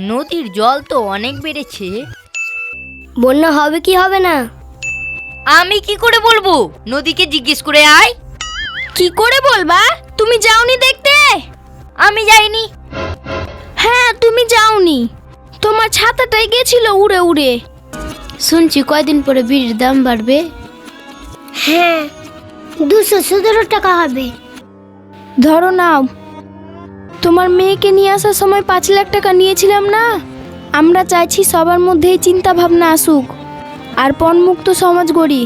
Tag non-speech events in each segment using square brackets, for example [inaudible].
নদীর জল তো অনেক বেড়েছে। বন্যা হবে কি হবে না? আমি কি করে বলব? নদীকে জিজ্ঞেস করে আয়। কি করে বলবা? তুমি যাওনি দেখতে? আমি যাইনি। হ্যাঁ তুমি যাওনি। তোমার ছাতাটাই গেছিল উড়ে উড়ে। শুনছি কয়দিন পরে বিড়ির দাম বাড়বে। হ্যাঁ দুশো সতেরো টাকা হবে। ধরো নাও তোমার মেয়েকে নিয়ে আসার সময় পাঁচ লাখ টাকা নিয়েছিলাম না? আমরা চাইছি সবার মধ্যেই চিন্তা ভাবনা আসুক। আর পণমুক্ত সমাজ গড়ি।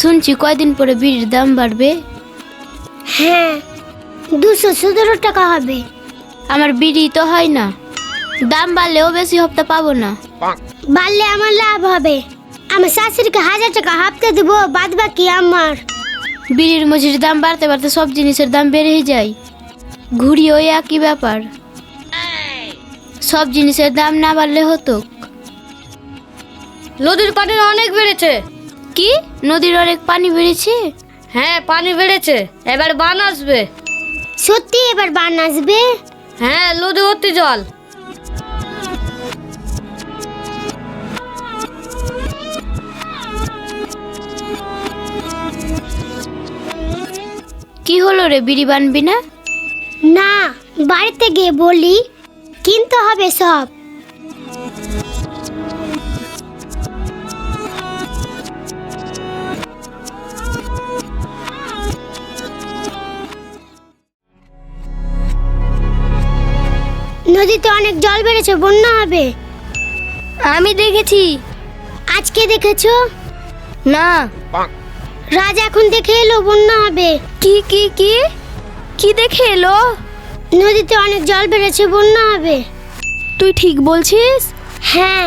শুনছি কয়দিন পরে বিড়ির দাম বাড়বে? হ্যাঁ দুশো সতেরো টাকা হবে। আমার বিড়ি তো হয় না। দাম বাড়লেও বেশি হপ্তা পাবো না। বাড়লে আমার লাভ হবে। আমার শাশুড়িকে হাজার টাকা হাফতে দেবো বাদ বাকি আমার। বিড়ির মজুরির দাম বাড়তে বাড়তে সব জিনিসের দাম বেড়েই যায়। ঘুরি ওই একই ব্যাপার। সব জিনিসের দাম না বাড়লে হতো। নদীর পানি অনেক বেড়েছে। কি? নদীর অনেক পানি বেড়েছে? হ্যাঁ পানি বেড়েছে। এবার বান আসবে। সত্যি এবার বান আসবে? হ্যাঁ নদী ভর্তি জল। কি হলো রে বিড়ি বানবি না? না বাড়িতে গিয়ে বলি। কিনতে হবে সব। নদীতে অনেক জল বেড়েছে বন্যা হবে। আমি দেখেছি। আজকে দেখেছ? না। রাজ এখন দেখে এলো বন্যা হবে। কি কি কি? কি দেখে এলো? নদীতে অনেক জল বেড়েছে বন্যা হবে। তুই ঠিক বলছিস? হ্যাঁ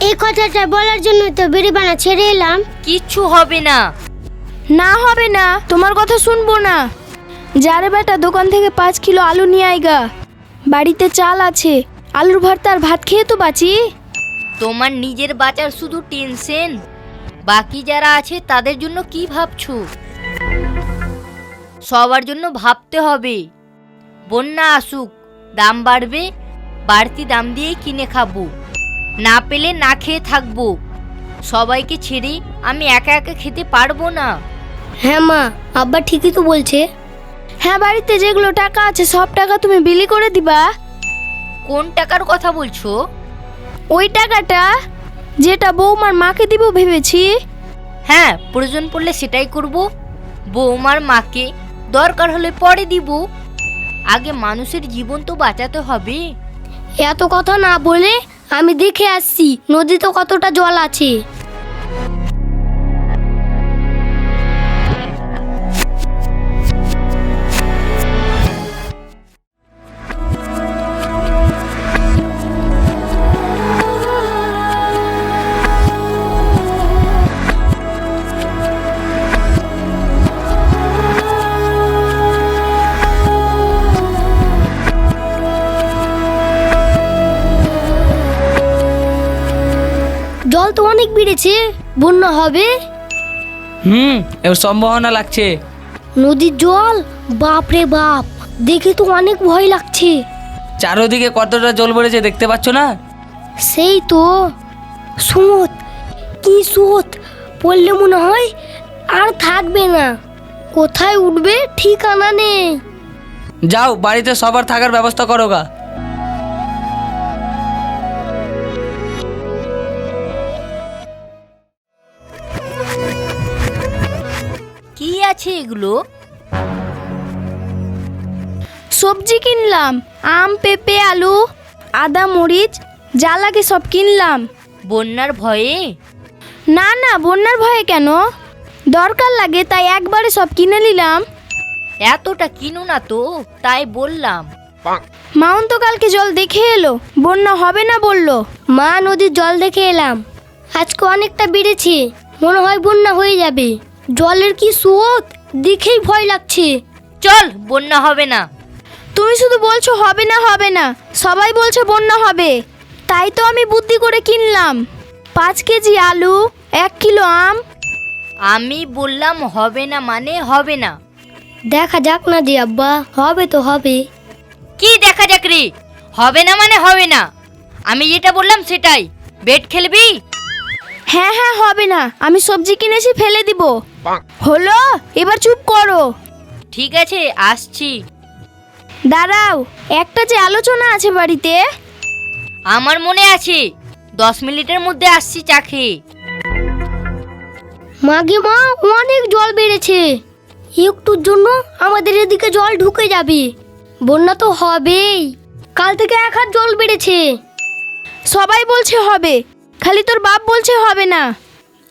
এই কথাটা বলার জন্য তো বিড়িবানা ছেড়ে এলাম। কিচ্ছু হবে না। না হবে না তোমার কথা শুনব না। যারে বেটা দোকান থেকে পাঁচ কিলো আলু নিয়ে আইগা বাড়িতে চাল আছে আলুর ভর্তা আর ভাত খেয়ে তো বাঁচি। তোমার নিজের বাঁচার শুধু টেনশন? বাকি যারা আছে তাদের জন্য কি ভাবছ? সবার জন্য ভাবতে হবে। বন্যা আসুক দাম বাড়বে বাড়তি দাম দিয়েই কিনে খাব। না পেলে না খেয়ে থাকব। সবাইকে ছেড়ে আমি একা একা খেতে পারব না। হ্যাঁ মা আব্বা ঠিকই তো বলছে। হ্যাঁ বাড়িতে যেগুলো টাকা আছে সব টাকা তুমি বিলি করে দিবা। কোন টাকার কথা বলছো? ওই টাকাটা যেটা বৌমার মাকে দিব ভেবেছি। হ্যাঁ প্রয়োজন পড়লে সেটাই করব। বৌমার মাকে দরকার হলে পরে দিব। আগে মানুষের জীবন তো বাঁচাতে হবে। এত কথা না বলে আমি দেখে আসছি নদীতে কতটা জল আছে। বেড়েছে বন্যা হবে? হুম এর সম্ভাবনা লাগছে। নদীর জল? বাপ রে বাপ দেখে তো অনেক ভয় লাগছে। চারোদিকে কতটা জল বেড়েছে দেখতে পাচ্ছ না? সেই তো। সুত কি সুত পড়লে মনে হয় আর থাকবে না। কোথায় উঠবে ঠিকানা নেই। যাও বাড়িতে সবার থাকার ব্যবস্থা করো গা। আছে এগুলো? সবজি কিনলাম আম পেঁপে আলু আদা মরিচ যা লাগে সব কিনলাম। বন্যার ভয়ে? না না বন্যার ভয়ে কেন? দরকার লাগে তাই একবারে সব কিনে নিলাম। এতটা কিনো না তো তাই বললাম। মাউন তো কালকে জল দেখে এলো বন্যা হবে না বলল। মা নদীর জল দেখে এলাম। আজকে অনেকটা বেড়েছে মনে হয় বন্যা হয়ে যাবে। জলের কি স্রোত? দেখেই ভয় লাগছে। চল বন্যা হবে না। তুমি শুধু বলছো হবে না হবে না। সবাই বলছে বন্যা হবে। তাই তো আমি বুদ্ধি করে কিনলাম। পাঁচ কেজি আলু এক কিলো আম। আমি বললাম হবে না মানে হবে না। দেখা যাক না দি আব্বা হবে তো হবে। কি দেখা যাক রে? হবে না মানে হবে না। আমি যেটা বললাম সেটাই। বেট খেলবি? হ্যাঁ হ্যাঁ হবে না। আমি সবজি কিনেছি ফেলে দিব। হলো এবার চুপ করো। ঠিক আছে আসছি। দাঁড়াও একটা যে আলোচনা আছে বাড়িতে। আমার মনে আছে দশ মিনিটের মধ্যে আসছি চা খেয়ে মাগে মা অনেক জল বেড়েছে। একটুর জন্য আমাদের এদিকে জল ঢুকে যাবে। বন্যা তো হবেই। কাল থেকে এক হাত জল বেড়েছে। সবাই বলছে হবে খালি তোর বাপ বলছে হবে না।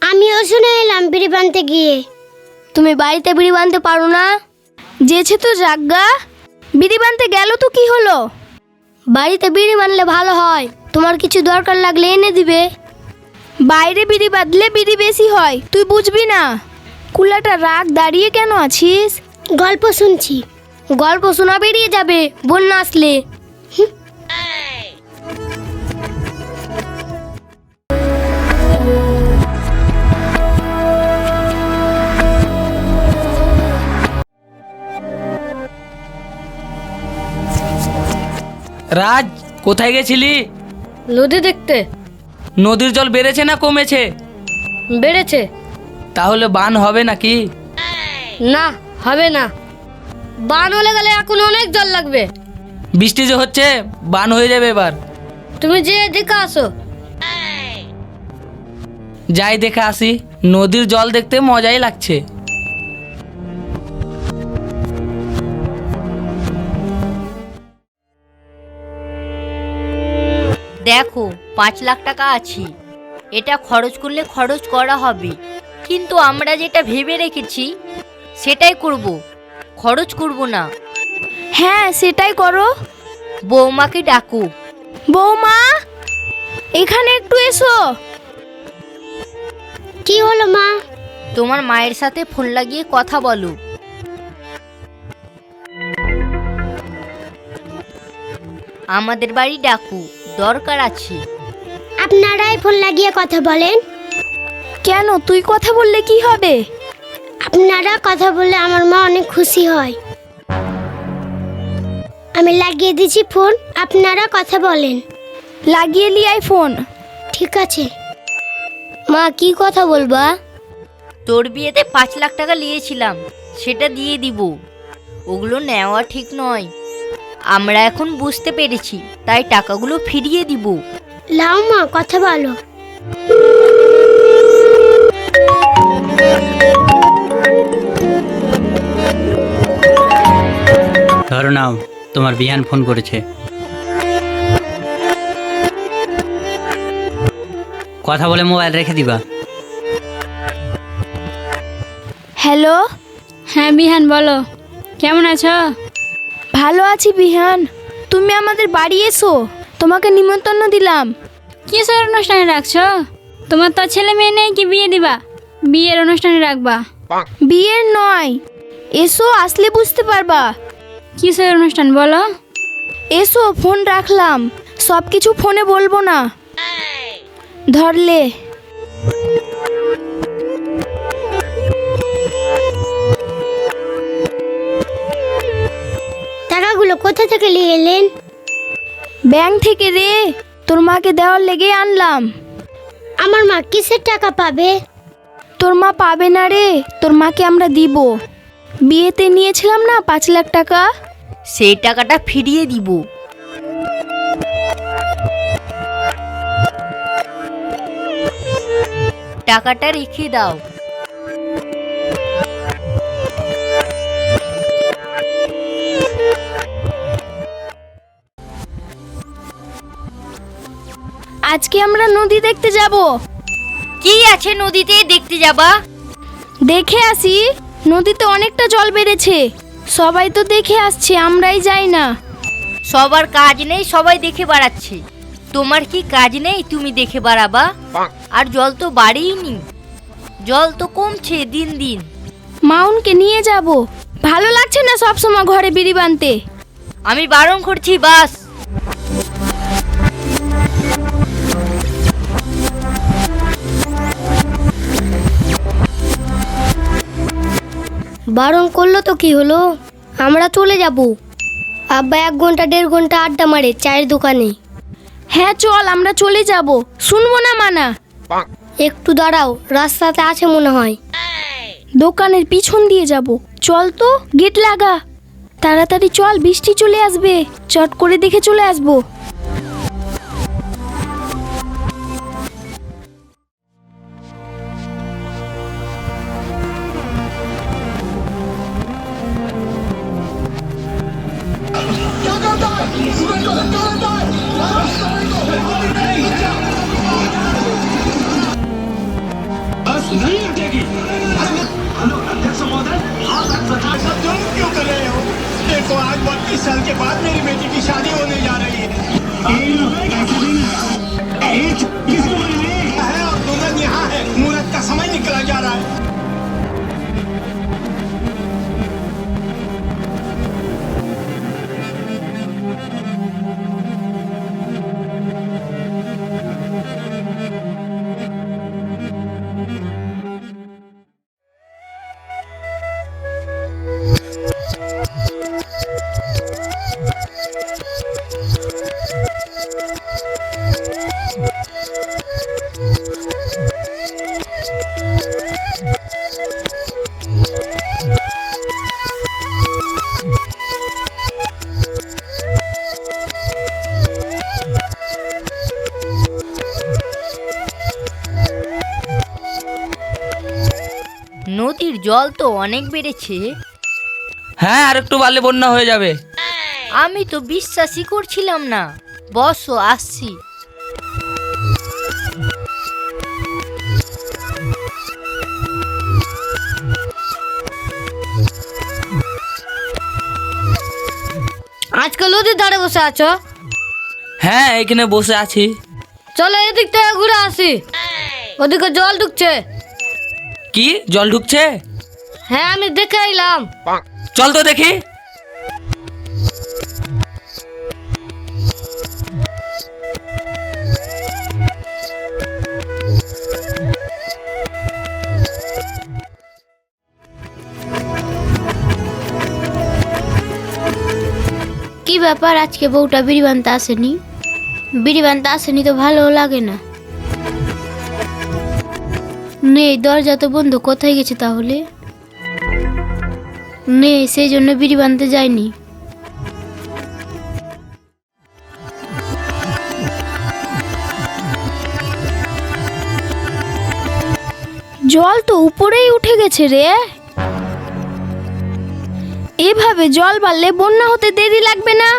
আমিও শুনে এলাম বিড়ি বানতে গিয়ে। তুমি বাড়িতে বিড়ি বানতে পারো না? যেছে তো জাগা বিড়ি বানতে গেল তো কি হলো? বাড়িতে বিড়ি বানলে ভালো হয় তোমার কিছু দরকার লাগলে এনে দিবে। বাইরে বিড়ি বাঁধলে বিড়ি বেশি হয় তুই বুঝবি না? কুলাটা রাগ দাঁড়িয়ে কেন আছিস? গল্প শুনছি। গল্প শোনা বেরিয়ে যাবে বন্যা আসলে। রাজ কোথায় গেছিলি? নদী দেখতে। নদীর জল বেড়েছে না কমেছে? বেড়েছে। তাহলে বান হবে নাকি? না হবে না। বান হলে গেলে এখন অনেক জল লাগবে। বৃষ্টি যে হচ্ছে বান হয়ে যাবে এবার। তুমি যে দেখে আসো। যাই দেখে আসি নদীর জল দেখতে মজাই লাগছে। দেখো পাঁচ লাখ টাকা আছে। এটা খরচ করলে খরচ করা হবে। কিন্তু আমরা যেটা ভেবে রেখেছি সেটাই করব। খরচ করব না। হ্যাঁ সেটাই করো। বৌমাকে ডাকো। বৌমা এখানে একটু এসো। কি হলো মা? তোমার মায়ের সাথে ফোন লাগিয়ে কথা বলো। আমাদের বাড়ি ডাকু। দরকার আছে। আপনারাই ফোন লাগিয়ে কথা বলেন। কেন? তুই কথা বললে কি হবে? আপনারা কথা বললে আমার মা অনেক খুশি হয়। আমি লাগিয়ে দিছি ফোন আপনারা কথা বলেন। লাগিয়ে লি আইফোন। ঠিক আছে। মা কি কথা বলবা? তোর বিয়েতে পাঁচ লাখ টাকা নিয়েছিলাম সেটা দিয়ে দিব। ওগুলো নেওয়া ঠিক নয়। আমরা এখন বুঝতে পেরেছি তাই টাকাগুলো ফিরিয়ে দিব। লাও মা কথা বলো। ধরো নাও তোমার বিহান ফোন করেছে। কথা বলে মোবাইল রেখে দিবা। হ্যালো? হ্যাঁ বিহান বলো। কেমন আছো? ভালো আছি বিহান। তুমি আমাদের বাড়ি এসো। তোমাকে নিমন্ত্রণ দিলাম। কিসের অনুষ্ঠানে রাখছ? তোমার তো ছেলে মেয়ে নেই কি বিয়ে দিবা? বিয়ের অনুষ্ঠানে রাখবা। বিয়ের নয়। এসো আসলে বুঝতে পারবা। কিসের অনুষ্ঠান বলো? এসো ফোন রাখলাম। সব কিছু ফোনে বলব না। ধরলে। টাকাগুলো কোথা থেকে নিয়ে এলেন? ব্যাংক থেকে রে তোর মাকে দেওয়ার লেগে আনলাম। আমার মা কিসের টাকা পাবে? তোর মা পাবে না রে তোর মাকে আমরা দিব। বিয়েতে নিয়েছিলাম না পাঁচ লাখ টাকা? সেই টাকাটা ফিরিয়ে দিব। টাকাটা রেখে দাও। আজকে আমরা নদী দেখতে যাব। কি আছে নদীতে দেখতে যাবা? দেখে আসি। নদীতে অনেকটা জল বেড়েছে। সবাই তো দেখে আসছে আমরাই যাই না। সবার কাজ নেই সবাই দেখে বাড়াচ্ছে। তোমার কি কাজ নেই তুমি দেখে বাড়াবা? আর জল তো বাড়েইনি জল তো কমছে দিন দিন। মাউনকে নিয়ে যাব। ভালো লাগছে না সব সময় ঘরে বিড়ি বানতে? আমি বারণ করছি বাস। বারণ করল তো কি হলো? আমরা চলে যাব। আব্বা এক ঘণ্টা দেড় ঘণ্টা আড্ডা মারে চায়ের দোকানে। হ্যাঁ চল আমরা চলে যাব। শুনব না মানা। একটু দাঁড়াও রাস্তাতে আছে মনে হয়। দোকানের পিছন দিয়ে যাব। চল তো গেট লাগা। তাড়াতাড়ি চল বৃষ্টি চলে আসবে। চট করে দেখে চলে আসব। জল তো অনেক বেড়েছে। হ্যাঁ আর একটু বাড়লে বন্যা হয়ে যাবে। আমি তো বিশ্বাসই করছিলাম না। বসো আসছি। আজকাল নদীর ধারে বসে আছো? হ্যাঁ এখানে বসে আছি। চলো এদিক থেকে ঘুরে আসি। ওদিকে জল ঢুকছে। কি? জল ঢুকছে? হ্যাঁ আমি দেখে এলাম চল তো দেখি। কি ব্যাপার? আজকে বউটা বিড়ি বানতে আসেনি। বিড়ি বানতে আসেনি তো ভালো লাগে না। নেই দরজা তো বন্ধ। কোথায় গেছে তাহলে? নেই সেই জন্য বিড়ি বানতে যায়নি জল তো উপরেই উঠে গেছে রে। এভাবে জল বাড়লে বন্যা হতে দেরি লাগবে না।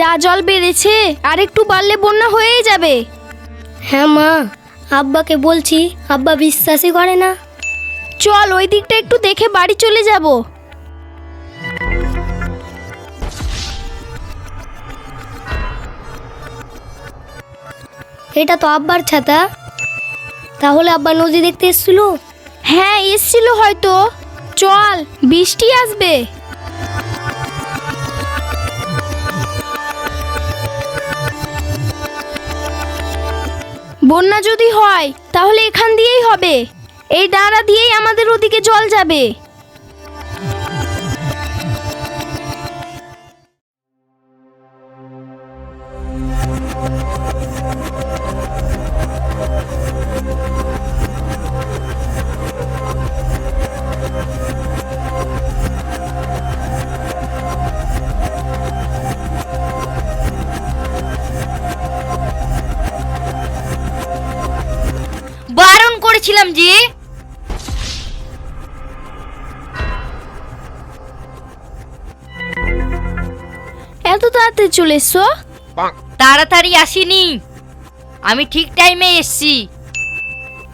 যা জল বেড়েছে আর একটু বাড়লে বন্যা হয়েই যাবে। হ্যাঁ মা আব্বাকে বলছি আব্বা বিশ্বাসই করে না। চল ওই দিকটা একটু দেখে বাড়ি চলে যাব। এটা তো আব্বার ছাতা। তাহলে আব্বা নদী দেখতে এসেছিল? হ্যাঁ এসছিল হয়তো। চল বৃষ্টি আসবে। বন্যা যদি হয় তাহলে এখান দিয়েই হবে। এই ডাঁড়া দিয়েই আমাদের ওদিকে জল যাবে। করেছিলাম যে এত তাড়াতাড়ি চলে এসছো তাড়াতাড়ি আসিনি। আমি ঠিক টাইমে এসছি।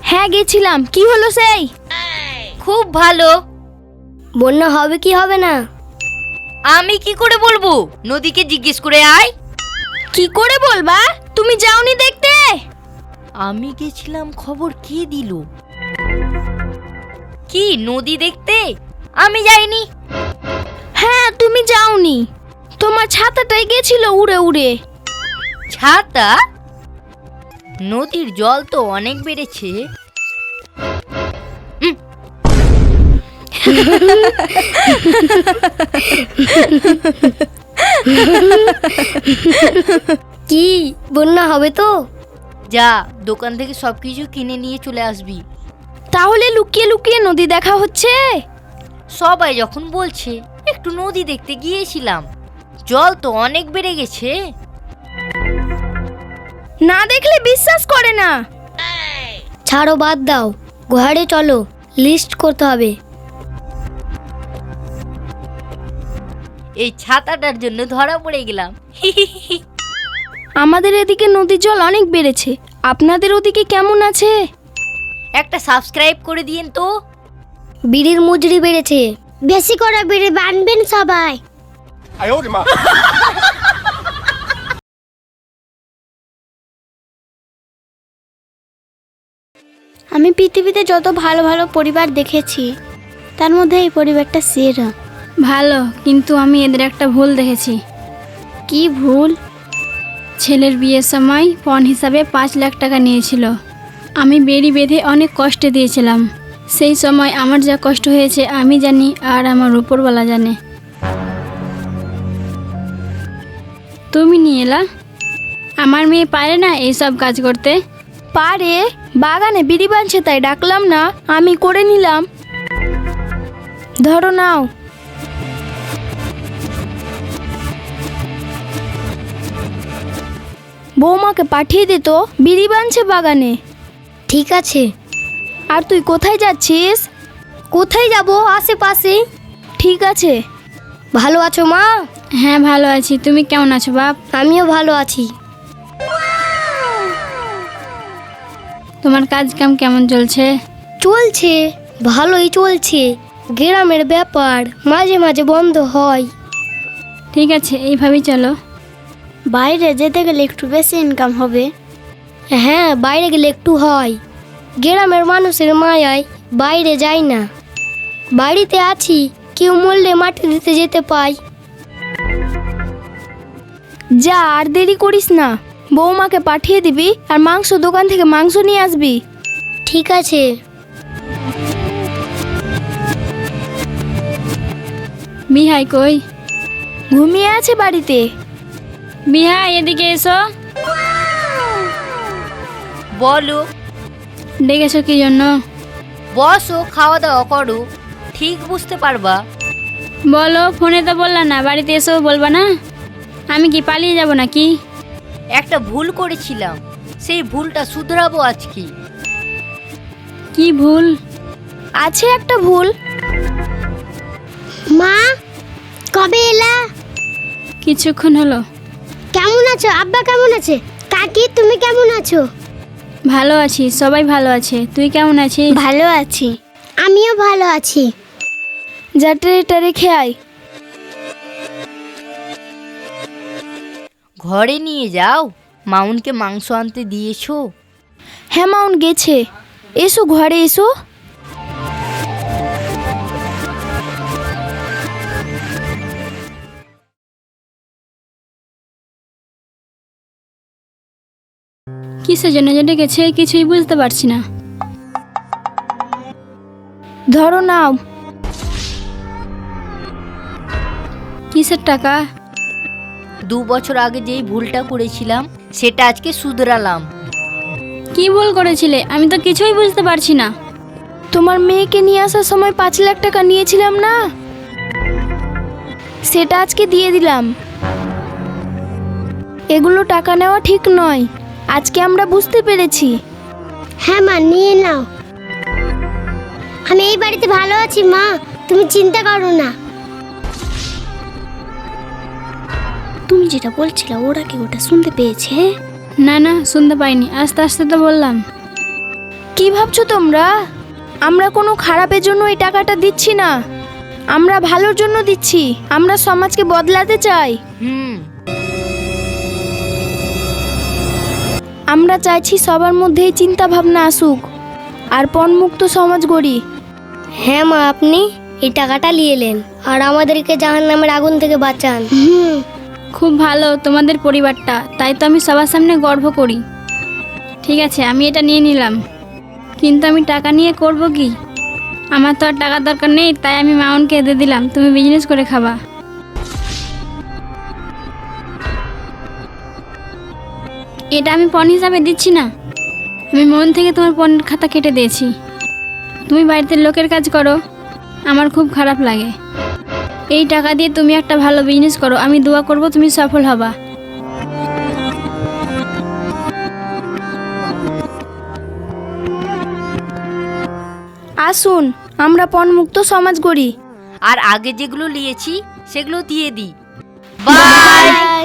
হ্যাঁ গেছিলাম। কি হলো সেই? খুব ভালো। বন্যা হবে কি হবে না? আমি কি করে বলব? নদীকে জিজ্ঞেস করে আয়। কি করে বলবা? তুমি যাওনি দেখতে আমি গেছিলাম খবর কে দিল? কি নদী দেখতে? আমি যাইনি। হ্যাঁ তুমি যাওনি। তোমার ছাতাটাই গেছিল উড়ে উড়ে। ছাতা? নদীর জল তো অনেক বেড়েছে। কি বন্যা হবে তো? যা দোকান থেকে সব কিছু কিনে নিয়ে চলে আসবি। তাহলে লুকিয়ে লুকিয়ে নদী দেখা হচ্ছে? সবাই যখন বলছে একটু নদী দেখতে গিয়েছিলাম। জল তো অনেক বেড়ে গেছে। না দেখলে বিশ্বাস করে না। ছাড়ো বাদ দাও। ঘরে চলো লিস্ট করতে হবে। এই ছাতাটার জন্য ধরা পড়ে গেলাম। [laughs] আমাদের এদিকে নদীর জল অনেক বেড়েছে। আপনাদের ওদিকে কেমন আছে? একটা সাবস্ক্রাইব করে দিয়েন তো। বিড়ির মজুরি বেড়েছে। বেশি করে বিড়ি বানবেন সবাই। আমি পৃথিবীতে যত ভালো ভালো পরিবার দেখেছি তার মধ্যে এই পরিবারটা সেরা। ভালো কিন্তু আমি এদের একটা ভুল দেখেছি। কি ভুল? ছেলের বিয়ের সময় পণ হিসাবে পাঁচ লাখ টাকা নিয়েছিল। আমি বেড়ি বেঁধে অনেক কষ্টে দিয়েছিলাম। সেই সময় আমার যা কষ্ট হয়েছে আমি জানি আর আমার উপরওয়ালা জানে। তুমি নিয়ে এলা আমার মেয়ে পারে না এইসব কাজ করতে? পারে। বাগানে বিড়ি বানছে তাই ডাকলাম না, আমি করে নিলাম। ধরো নাও। বৌমাকে পাঠিয়ে দে তো বিড়ি বানছে বাগানে। ঠিক আছে। আর তুই কোথায় যাচ্ছিস? কোথায় যাব আশেপাশে? ঠিক আছে। ভালো আছো মা? হ্যাঁ ভালো আছি। তুমি কেমন আছো বাপ? আমিও ভালো আছি। তোমার কাজ কাম কেমন চলছে? চলছে ভালোই চলছে। গ্রামের ব্যাপার মাঝে মাঝে বন্ধ হয়। ঠিক আছে এইভাবেই চলো। বাইরে যেতে গেলে একটু বেশি ইনকাম হবে। হ্যাঁ বাইরে গেলে একটু হয়। গ্রামের মানুষের মায়ায় বাইরে যাই না। বাড়িতে আছি, কেউ মরলে মাটি দিতে যেতে পাই যা, আর দেরি করিস না। বৌমাকে পাঠিয়ে দিবি আর মাংস দোকান থেকে মাংস নিয়ে আসবি। ঠিক আছে। মিহাই কই? ঘুমিয়ে আছে বাড়িতে? বিহাই এদিকে এসো। বলো। ডেকেছো কি জন্য? বসো খাওয়া দাওয়া করো। ঠিক বুঝতে পারবা। বলো ফোনে তো বললা না বাড়িতে এসো বলবা না। আমি কি পালিয়ে যাব নাকি? একটা ভুল করেছিলাম। সেই ভুলটা শুধরাবো আজকে। কি ভুল? আছে একটা ভুল। মা কবে এলা? কিছুক্ষণ হলো। আছো? আব্বা কেমন আছে? কাকি তুমি কেমন আছো? ভালো আছি সবাই ভালো আছে। তুই কেমন আছিস? ভালো আছি। আমিও ভালো আছি। যা ট্রেটা রেখে আয় ঘরে নিয়ে যাও। মাউনকে মাংস আনতে দিয়েছ? হ্যাঁ মাউন গেছে। এসো ঘরে এসো। কিসের জন্য যে ডেকেছে কিছুই বুঝতে পারছি না। ধরো নাও। কিসের টাকা? দু বছর আগে যেই ভুলটা করেছিলাম সেটা আজকে শুধরালাম। কি ভুল করেছিলে? আমি তো কিছুই বুঝতে পারছি না। তোমার মেয়েকে নিয়ে আসার সময় পাঁচ লাখ টাকা নিয়েছিলাম না? সেটা আজকে দিয়ে দিলাম। এগুলো টাকা নেওয়া ঠিক নয়। আজকে আমরা বুঝতে পেরেছি। হ্যাঁ মা নিয়ে নাও। আমি এই বাড়িতে ভালো আছি মা। তুমি চিন্তা করো না। তুমি যেটা বলছিলে ওরা কি ওটা শুনতে পেয়েছে? না না শুনতে পাইনি। আস্তে আস্তে তো বললাম। কি ভাবছ তোমরা? আমরা কোনো খারাপের জন্য এই টাকাটা দিচ্ছি না। আমরা ভালোর জন্য দিচ্ছি। আমরা সমাজকে বদলাতে চাই। হুম। আমরা চাইছি সবার মধ্যেই চিন্তা ভাবনা আসুক। আর পণমুক্ত সমাজ গড়ি। হ্যাঁ মা আপনি এই টাকাটা নিয়ে এলেন। আর আমাদেরকে জাহান নামের আগুন থেকে বাঁচান। হুম খুব ভালো তোমাদের পরিবারটা। তাই তো আমি সবার সামনে গর্ব করি। ঠিক আছে আমি এটা নিয়ে নিলাম। কিন্তু আমি টাকা নিয়ে করব কি? আমার তো আর টাকার দরকার নেই তাই আমি মাউনকে দিয়ে দিলাম। তুমি বিজনেস করে খাবা। এটা আমি পণ হিসাবে দিচ্ছি না। আমি মন থেকে তোমার পণের খাতা কেটে দিয়েছি। তুমি বাড়িতে লোকের কাজ করো। আমার খুব খারাপ লাগে। এই টাকা দিয়ে তুমি একটা ভালো বিজনেস করো। আমি দোয়া করব তুমি সফল হবা। আসুন আমরা পণমুক্ত সমাজ গড়ি। আর আগে যেগুলো নিয়েছি সেগুলো দিয়ে দিই। বাই